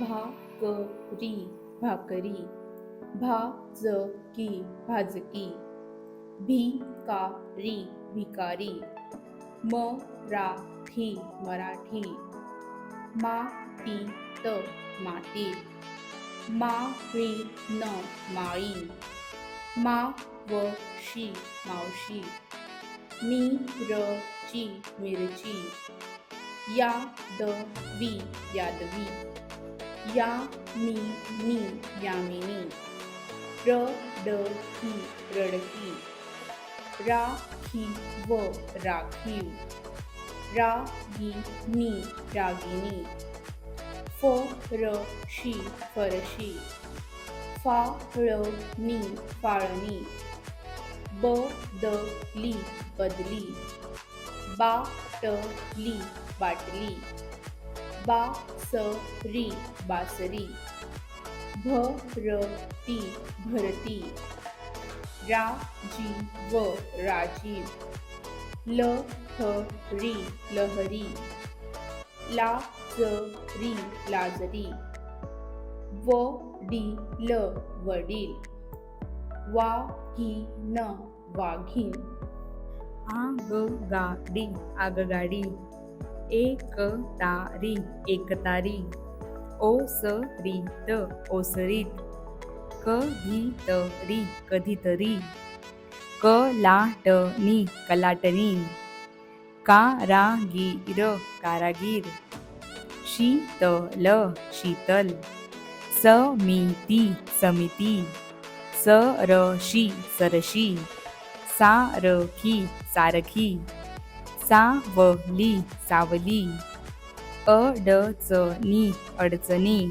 भा क री भाकरी भा ज की भाजकी भी का री भिकारी म रा थी मराठी मा ती त माती मा री न माई मा व शी मावशी मी र ची मिरची या द वी यादवी. या मी मी यामिनी. र ड ही रडकी रडकी राखीव राखीव. रागिनी रागिनी. फरशी फरशी. फाळणी ब ड ली बदली. बदली बाटली. बा सरी बासरी बासरी. भरती भरती. राजीव राजीव. लहरी ला स री लाजरी. व डी ल वडील. वा की न वाघीन वाघीन आगगाडी आगगाडी. एकतारी एकतारी. ओसरीत ओसरीत. कधीतरी कधीतरी. कलाटणी कलाटणी. कारागीर कारागीर. शीतल शीतल. समिती समिती. सरशी सरशी. सारखी सारखी. सावली सावली अडचणी अडचणी.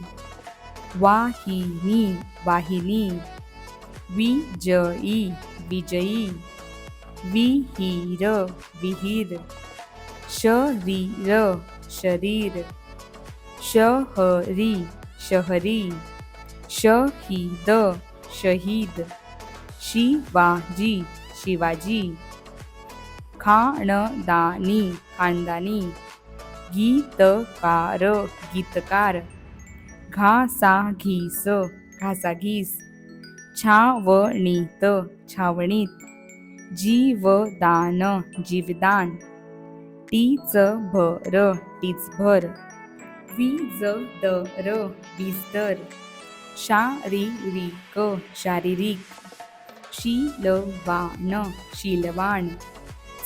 वाहिनी वाहिनी. विजयी विजयी. विहीर विहीर. शरीर शरीर. शहरी शहरी. शहीद शहीद. शिवाजी शिवाजी. खाणदानी खानदानी गीतकार गीतकार घासा घासाघीस घासाघीस छावणीत छावणीत जीवदान जीवदान टीच भर टीच भर वीज दर वीज दर शारीरिक शारीरिक शीलवान शीलवाण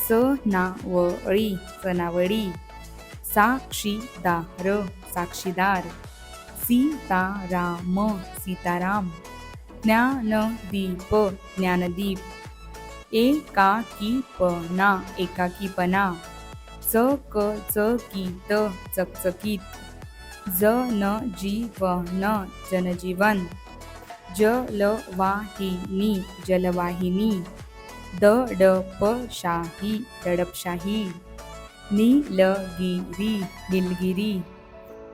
सनावळी सनावळी साक्षीदार साक्षीदार. सीताराम सीताराम. ज्ञानदीप ज्ञानदीप. एकाकीपणा एकाकीपणा. चकचकीत चकचकीत. जनजीवन जनजीवन. जलवाहिनी जलवाहिनी. दडपशाही दडपशाही. नीलगिरी नीलगिरी.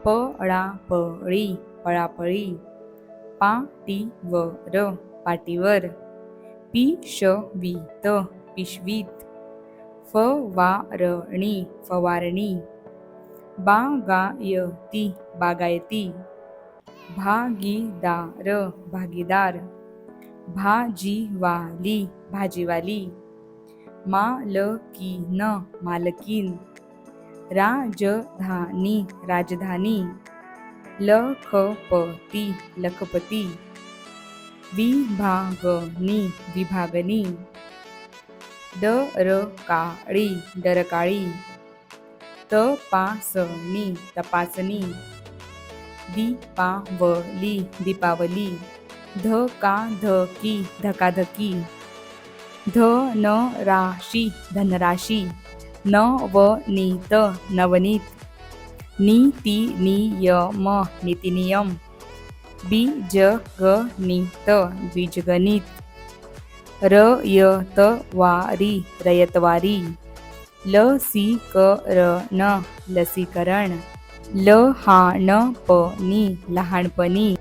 पळापळी पळापळी. पाटीवर पाटीवर. पिशवीत पिशवीत. फवारणी फवारणी. बागायती बागायती. भागीदार भागीदार. भाजीवाली भाजीवाली. मालकीन मालकीन. राजधानी राजधानी. लखपती लखपती. विभागनी विभागनी दरकाळी दरकाळी. तपासणी तपासणी. दीपावली दीपावली. ध का धकी धकाधकी. धकाधकी धनराशी. धनराशी नवनीत. नवनीत नीती नियम नीतिनियम. बीजगणित बीजगणित रयतवारी. रयतवारी लसीकरण. लसीकरण लहानपणी लहानपणी